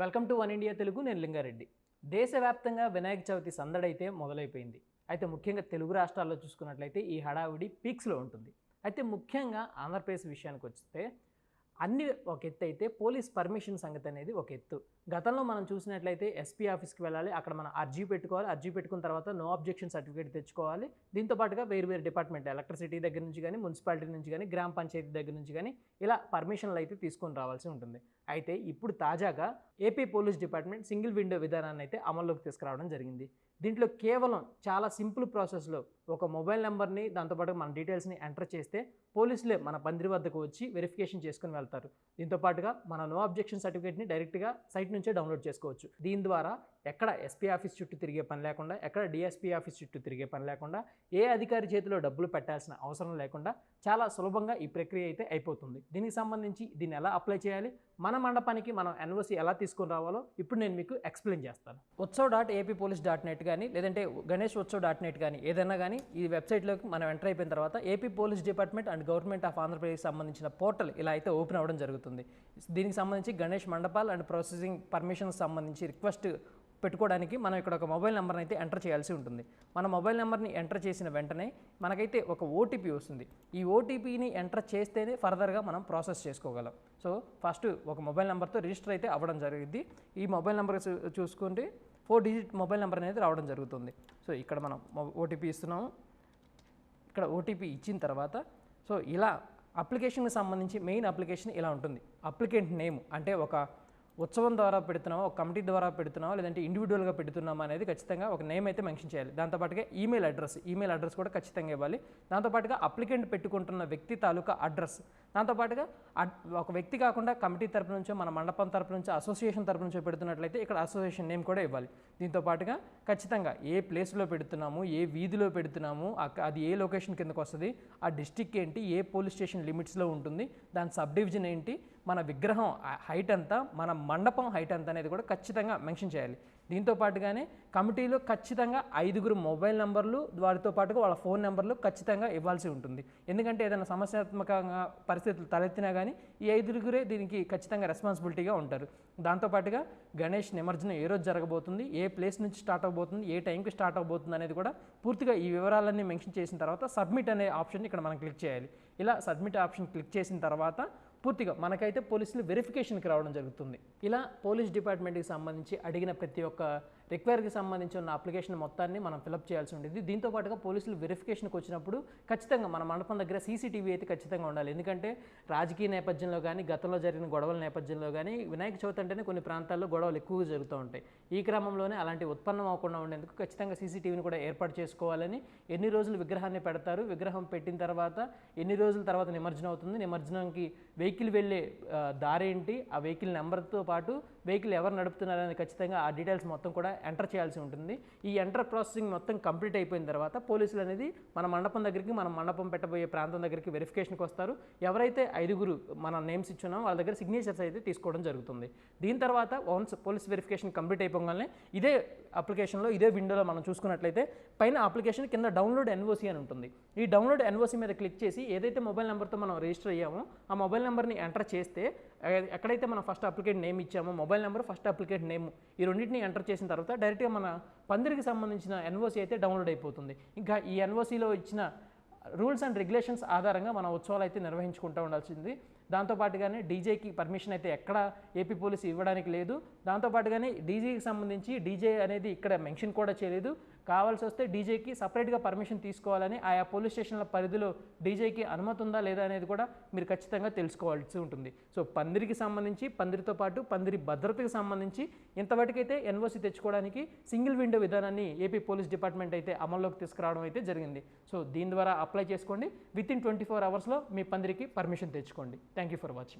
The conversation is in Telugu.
Welcome to one India Telugu నేను లింగారెడ్డి. దేశవ్యాప్తంగా వినాయక చవితి సందడైతే మొదలైపోయింది. అయితే ముఖ్యంగా తెలుగు రాష్ట్రాల్లో చూసుకున్నట్లయితే ఈ హడావిడి పీక్స్లో ఉంటుంది. అయితే ముఖ్యంగా ఆంధ్రప్రదేశ్ విషయానికి వస్తే అన్ని ఒక ఎత్తు అయితే పోలీస్ పర్మిషన్ సంగతి అనేది ఒక ఎత్తు గతంలో మనం చూసినట్లయితే ఎస్పీ ఆఫీస్కి వెళ్ళాలి అక్కడ మనం అర్జీ పెట్టుకోవాలి అర్జీ పెట్టుకున్న తర్వాత నో అబ్జెక్షన్ సర్టిఫికేట్ తెచ్చుకోవాలి. దీంతో పాటుగా వేరు వేరు డిపార్ట్మెంట్ ఎలక్ట్రిసిటీ దగ్గర నుంచి కానీ మున్సిపాలిటీ నుంచి కానీ గ్రామ పంచాయతీ దగ్గర నుంచి కానీ ఇలా పర్మిషన్లు అయితే తీసుకొని రావాల్సి ఉంటుంది. అయితే ఇప్పుడు తాజాగా AP police department single window విధానాన్ని అయితే అమల్లోకి తీసుకురావడం జరిగింది. దీంట్లో కేవలం చాలా సింపుల్ ప్రాసెస్లో ఒక మొబైల్ నెంబర్ని దాంతోపాటు మన డీటెయిల్స్ని ఎంటర్ చేస్తే పోలీసులే మన పందిరి వద్దకు వచ్చి వెరిఫికేషన్ చేసుకుని వెళ్తారు. దీంతో పాటుగా మన నో అబ్జెక్షన్ సర్టిఫికేట్ని డైరెక్ట్గా సైట్ నుంచే డౌన్లోడ్ చేసుకోవచ్చు. దీని ద్వారా ఎక్కడ ఎస్పీ ఆఫీస్ చుట్టూ తిరిగే పని లేకుండా ఎక్కడ డిఎస్పీ ఆఫీస్ చుట్టూ తిరిగే పని లేకుండా ఏ అధికారి చేతిలో డబ్బులు పెట్టాల్సిన అవసరం లేకుండా చాలా సులభంగా ఈ ప్రక్రియ అయితే అయిపోతుంది. దీనికి సంబంధించి దీన్ని ఎలా అప్లై చేయాలి మన మండపానికి మనం ఎన్ఓసి ఎలా తీసుకొని రావాలో ఇప్పుడు నేను మీకు ఎక్స్ప్లెయిన్ చేస్తాను. Utsav dot AP police dot net కానీ లేదంటే గణేష్ ఉత్సవ్ డాట్ నెట్ కానీ ఏదైనా కానీ ఈ వెబ్సైట్లోకి మనం ఎంటర్ అయిపోయిన తర్వాత AP police department and government of Andhra Pradesh సంబంధించిన పోర్టల్ ఇలా అయితే ఓపెన్ అవ్వడం జరుగుతుంది. దీనికి సంబంధించి గణేష్ మండపాల్ అండ్ ప్రాసెసింగ్ పర్మిషన్ సంబంధించి రిక్వెస్ట్ పెట్టుకోవడానికి మనం ఇక్కడ ఒక మొబైల్ నెంబర్ని అయితే ఎంటర్ చేయాల్సి ఉంటుంది. మన మొబైల్ నెంబర్ని ఎంటర్ చేసిన వెంటనే మనకైతే ఒక ఓటీపీ వస్తుంది. ఈ ఓటీపీని ఎంటర్ చేస్తేనే ఫర్దర్గా మనం ప్రాసెస్ చేసుకోగలం. సో ఫస్ట్ ఒక మొబైల్ నెంబర్తో రిజిస్టర్ అయితే అవ్వడం జరిగింది ఈ మొబైల్ నెంబర్ చూ- చూసుకుంటే ఫోర్ డిజిట్ మొబైల్ నెంబర్ అనేది రావడం జరుగుతుంది. సో ఇక్కడ మనం ఓటీపీ ఇస్తున్నాము ఇక్కడ ఓటీపీ ఇచ్చిన తర్వాత సో ఇలా అప్లికేషన్కి సంబంధించి మెయిన్ అప్లికేషన్ ఇలా ఉంటుంది. అప్లికెంట్ నేమ్ అంటే ఒక ఉత్సవం ద్వారా పెడుతున్నామా ఒక కమిటీ ద్వారా పెడుతున్నామా లేదంటే ఇండివిజువల్గా పెడుతున్నామా అనేది ఖచ్చితంగా ఒక నేమ్ అయితే మెన్షన్ చేయాలి. దాంతోపాటుగా ఈమెయిల్ అడ్రస్ ఈమెయిల్ అడ్రస్ కూడా ఖచ్చితంగా ఇవ్వాలి. దాంతోపాటుగా అప్లికెంట్ పెట్టుకుంటున్న వ్యక్తి తాలూకా అడ్రస్ దాంతోపాటుగా అడ్- ఒక వ్యక్తి కాకుండా కమిటీ తరపు నుంచో మన మండపం తరపు నుంచో అసోసియేషన్ తరపు నుంచో పెడుతున్నట్లయితే ఇక్కడ అసోసియేషన్ నేమ్ కూడా ఇవ్వాలి. దీంతో పాటుగా ఖచ్చితంగా ఏ ప్లేస్లో పెడుతున్నాము ఏ వీధిలో పెడుతున్నాము అది ఏ లొకేషన్ కిందకు వస్తుంది ఆ డిస్టిక్ ఏంటి ఏ పోలీస్ స్టేషన్ లిమిట్స్లో ఉంటుంది దాని సబ్ డివిజన్ ఏంటి మన విగ్రహం హైట్ ఎంత మన మండపం హైట్ ఎంత అనేది కూడా ఖచ్చితంగా మెన్షన్ చేయాలి. దీంతో పాటుగానే కమిటీలో ఖచ్చితంగా ఐదుగురు మొబైల్ నెంబర్లు వారితో పాటుగా వాళ్ళ ఫోన్ నెంబర్లు ఖచ్చితంగా ఇవ్వాల్సి ఉంటుంది. ఎందుకంటే ఏదైనా సమస్యాత్మకంగా పరిస్థితులు తలెత్తినా కానీ ఈ ఐదుగురే దీనికి ఖచ్చితంగా రెస్పాన్సిబిలిటీగా ఉంటారు. దాంతోపాటుగా గణేష్ నిమజ్జనం ఏ రోజు జరగబోతుంది ఏ ప్లేస్ నుంచి స్టార్ట్ అవబోతుంది ఏ టైంకి స్టార్ట్ అవబోతుంది అనేది కూడా పూర్తిగా ఈ వివరాలన్నీ మెన్షన్ చేసిన తర్వాత సబ్మిట్ అనే ఆప్షన్ ఇక్కడ మనం క్లిక్ చేయాలి. ఇలా సబ్మిట్ ఆప్షన్ క్లిక్ చేసిన తర్వాత పూర్తిగా మనకైతే పోలీసులు వెరిఫికేషన్కి రావడం జరుగుతుంది. ఇలా పోలీస్ డిపార్ట్మెంట్కి సంబంధించి అడిగిన ప్రతి ఒక్క రిక్వైర్కి సంబంధించి ఉన్న అప్లికేషన్ మొత్తాన్ని మనం ఫిలప్ చేయాల్సి ఉండేది. దీంతో పాటుగా పోలీసులు వెరిఫికేషన్కి వచ్చినప్పుడు ఖచ్చితంగా మన మండపం దగ్గర సీసీటీవీ అయితే ఖచ్చితంగా ఉండాలి. ఎందుకంటే రాజకీయ నేపథ్యంలో కానీ గతంలో జరిగిన గొడవల నేపథ్యంలో కానీ వినాయక చవితి అంటేనే కొన్ని ప్రాంతాల్లో గొడవలు ఎక్కువగా జరుగుతూ ఉంటాయి. ఈ క్రమంలోనే అలాంటి ఉత్పన్నం అవ్వకుండా ఉండేందుకు ఖచ్చితంగా సీసీటీవీని కూడా ఏర్పాటు చేసుకోవాలని ఎన్ని రోజులు విగ్రహాన్ని పెడతారు విగ్రహం పెట్టిన తర్వాత ఎన్ని రోజుల తర్వాత నిమజ్జనం అవుతుంది నిమజ్జనంకి వెహికల్ వెళ్ళే దారి ఏంటి ఆ వెహికల్ నెంబర్తో పాటు వెహికల్ ఎవరు నడుపుతున్నారు అనేది ఖచ్చితంగా ఆ డీటెయిల్స్ మొత్తం కూడా ఎంటర్ చేయాల్సి ఉంటుంది. ఈ ఎంటర్ ప్రాసెసింగ్ మొత్తం కంప్లీట్ అయిపోయిన తర్వాత పోలీసులు అనేది మన మండపం దగ్గరికి మన మండపం పెట్టబోయే ప్రాంతం దగ్గరికి వెరిఫికేషన్కి వస్తారు. ఎవరైతే ఐదుగురు మన నేమ్స్ ఇచ్చున్నామో వాళ్ళ దగ్గర సిగ్నేచర్స్ అయితే తీసుకోవడం జరుగుతుంది. దీని తర్వాత వన్స్ పోలీస్ వెరిఫికేషన్ కంప్లీట్ అయిపోగానే ఇదే అప్లికేషన్లో ఇదే విండోలో మనం చూసుకున్నట్లయితే పైన అప్లికేషన్ కింద డౌన్లోడ్ ఎన్ఓసి అని ఉంటుంది. ఈ డౌన్లోడ్ ఎన్ఓసి మీద క్లిక్ చేసి ఏదైతే మొబైల్ నెంబర్తో మనం రిజిస్టర్ అయ్యామో ఆ మొబైల్ నెంబర్ నెంబర్ని ఎంటర్ చేస్తే ఎక్కడైతే మనం ఫస్ట్ అప్లికేట్ నేమ్ ఇచ్చామో mobile number first applicant name ఈ రెండింటిని ఎంటర్ చేసిన తర్వాత డైరెక్ట్గా మన పందిరికి సంబంధించిన ఎన్ఓసి అయితే డౌన్లోడ్ అయిపోతుంది. ఇంకా ఈ ఎన్ఓసిలో ఇచ్చిన రూల్స్ అండ్ రెగ్యులేషన్స్ ఆధారంగా మన ఉత్సవాలు అయితే నిర్వహించుకుంటూ ఉండాల్సింది. దాంతోపాటుగానే డీజేకి పర్మిషన్ అయితే ఎక్కడ ఏపీ పోలీసు ఇవ్వడానికి లేదు. దాంతోపాటుగానే డీజేకి సంబంధించి డీజే అనేది ఇక్కడ మెన్షన్ కూడా చేయలేదు. కావాల్సి వస్తే డీజేకి సపరేట్గా పర్మిషన్ తీసుకోవాలని ఆయా పోలీస్ స్టేషన్ల పరిధిలో డీజేకి అనుమతి ఉందా లేదా అనేది కూడా మీరు ఖచ్చితంగా తెలుసుకోవాల్సి ఉంటుంది. సో పందిరికి సంబంధించి పందిరితో పాటు పందిరి భద్రతకి సంబంధించి ఇంతవరకైతే ఎన్ఓసి తెచ్చుకోవడానికి సింగిల్ విండో విధానాన్ని ఏపీ పోలీస్ డిపార్ట్మెంట్ అయితే అమల్లోకి తీసుకురావడం అయితే జరిగింది. సో దీని ద్వారా అప్లై చేసుకోండి. విత్ ఇన్ ట్వంటీ ఫోర్ అవర్స్లో మీ పందిరికి పర్మిషన్ తెచ్చుకోండి. Thank you for watching